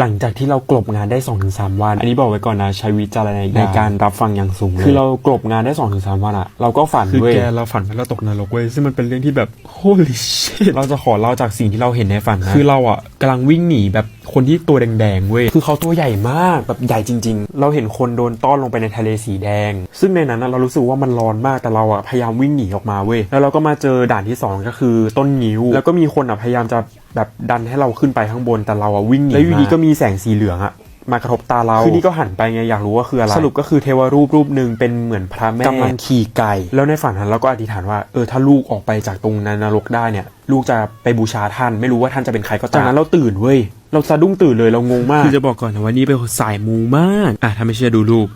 หลังจากที่เรากลบงานได้ 2-3 วัน อันนี้บอกไว้ก่อนนะใช้วิจารณญาณในการรับฟังอย่างสูงเลยคือเรากลบงานได้ 2-3 วันอะเราก็ฝันคือเว้ยแกเราฝันว่าเราตกนรกเว้ยซึ่งมันเป็นเรื่องที่แบบ holy shit เราจะขอเล่าจากสิ่งที่เราเห็นในฝันนะคือเราอะกำลังวิ่งหนีแบบคนที่ตัวแดงๆเว้ยคือเขาตัวใหญ่มากแบบใหญ่จริง ๆ เราเห็นคนโดนต้อนลงไปในทะเลสีแดง ซึ่งในนั้นนะเรารู้สึกว่ามันร้อนมากแต่เราอะพยายามวิ่งหนีออกมาเว้ยแล้วเราก็มาเจอด่านที่สองก็คือต้นงิ้ว แล้วก็มีคนอะพยายามจะแบบดันให้เราขึ้นไปข้างบนแต่เราอะวิ่งหนีแล้วอยู่ดีก็มีแสงสีเหลืองอะมากระทบตาเราคือนี่ก็หันไปไงอยากรู้ว่าคืออะไร สรุปก็คือเทวรูปรูปหนึ่งเป็นเหมือนพระแม่กำลังขี่ไก่แล้วในฝันนั้นเราก็อธิษฐานว่าเออถ้าลูกออกไปจากตรงนั้นนรกได้เนี่ย ลูกจะไปบูชาท่าน ไม่รู้ว่าท่านจะเป็นใครก็ตามจากนั้นเราตื่นเว้ยเราสะดุ้งตื่นเลยเรางงมากคือจะบอกก่อนนะว่านี่เป็นคนสายมูมากอะถ้าไม่เชื่อดูรูป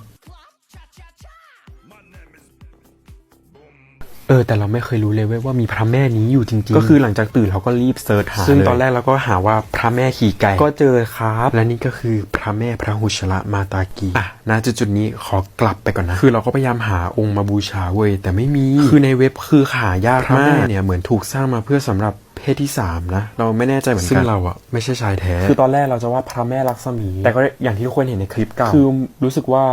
เออแต่เราไม่เคยรู้เลยเว้ยว่ามีพระแม่นี้อยู่จริงๆ ก็คือหลังจากตื่นเราก็รีบเซิร์ชหาซึ่งตอนแรกเราก็หาว่าพระแม่ขี่ไก่ก็เจอครับ และนี่ก็คือพระแม่พระหุชละมาตากีอะณจุดจุดๆนี้ขอกลับไปก่อนนะ คือเราก็พยายามหาองค์มาบูชาเว้ยแต่ไม่มีคือในเว็บคือหายากมากเนี่ยเหมือนถูกสร้างมาเพื่อสำหรับเพศที่สามนะเราไม่แน่ใจเหมือนกันซึ่งเราอะไม่ใช่ชายแท้คือตอนแรกเราจะว่าพระแม่ลักษมี แต่ก็อย่างที่ทุกคนเห็นในคลิปเก่าคือรู้สึกว่า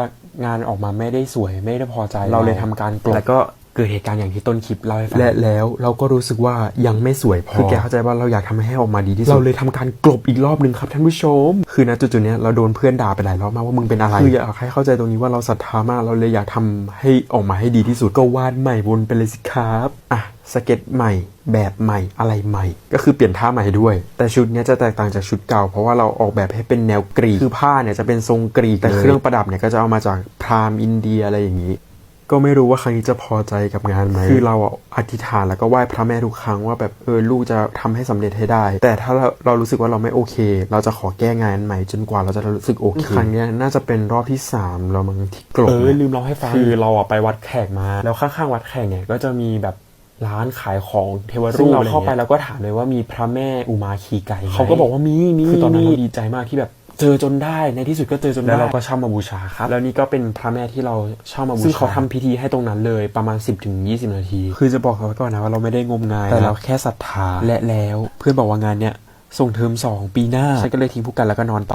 งานออกมาไม่ได้สวยไม่ได้พอใจ เราเลยทำการกลบแล้วก็ เกิดเหตุการณ์อย่างที่ต้นคลิปเล่าให้ฟังและแล้วเราก็รู้สึกว่ายังไม่สวยพอคือแกเข้าใจว่าเราอยากทำให้ออกมาดีที่สุดเราเลยทำการกลบอีกรอบหนึ่งครับท่านผู้ชม คือณจุดๆเนี้ยเราโดนเพื่อนด่าไปหลายรอบมากว่ามึงเป็นอะไรคืออยากให้เข้าใจตรงนี้ว่าเราศรัทธามากเราเลยอยากทำให้ออกมาให้ดีที่สุดก็วาดใหม่วนไปเลยสิครับอะสเก็ตใหม่แบบใหม่อะไรใหม่ ก็คือเปลี่ยนท่าใหม่ให้ด้วย แต่ชุดเนี้ยจะแตกต่างจากชุดเก่า เพราะว่าเราออกแบบให้เป็นแนวกรีกคือผ้าเนี่ยจะเป็นทรงกรีกแต่เครื่องประดับเนี่ยก็จะเอามาจากพราหมณ์อินเดียอะไรอย่างนี้ ก็ไม่รู้ว่าครั้งนี้จะพอใจกับงานไหมคือเราอะอธิษฐานแล้วก็ไหว้พระแม่ทุกครั้งว่าแบบเออลูกจะทำให้สำเร็จให้ได้ แต่ถ้าเราเรารู้สึกว่าเราไม่โอเค เราจะขอแก้งานใหม่จนกว่าเราจะรู้สึกโอเคครั้งเนี้ยน่าจะเป็นรอบที่3เรามั้งที่กลบเออลืมเราให้ฟังคือเราอะไปวัดแขกมา แล้วข้างๆวัดแขกเนี่ยก็จะมีแบบร้านขายของเทวรูปเราเข้าไปแล้วก็ถามเลยว่ามีพระแม่อุมาขี่ไก่เขาก็บอกว่ามีมีคือตอนนั้นเราดีใจมากที่แบบ เจอจนได้ในที่สุดก็เจอจนได้แล้วเราก็เช่ามาบูชาครับแล้วนี่ก็เป็นพระแม่ที่เราเช่ามาบูชาซึ่งเขาทำพิธีให้ตรงนั้นเลยประมาณ 10-20ถึง20นาที คือจะบอกเขาไว้ก่อนนะว่าเราไม่ได้งมงายแต่เราแค่ศรัทธาและแล้ว เพื่อนบอกว่างานเนี้ยส่งเทอมสองปีหน้าฉันก็เลยทิ้งผู้กันแล้วก็นอนต่อ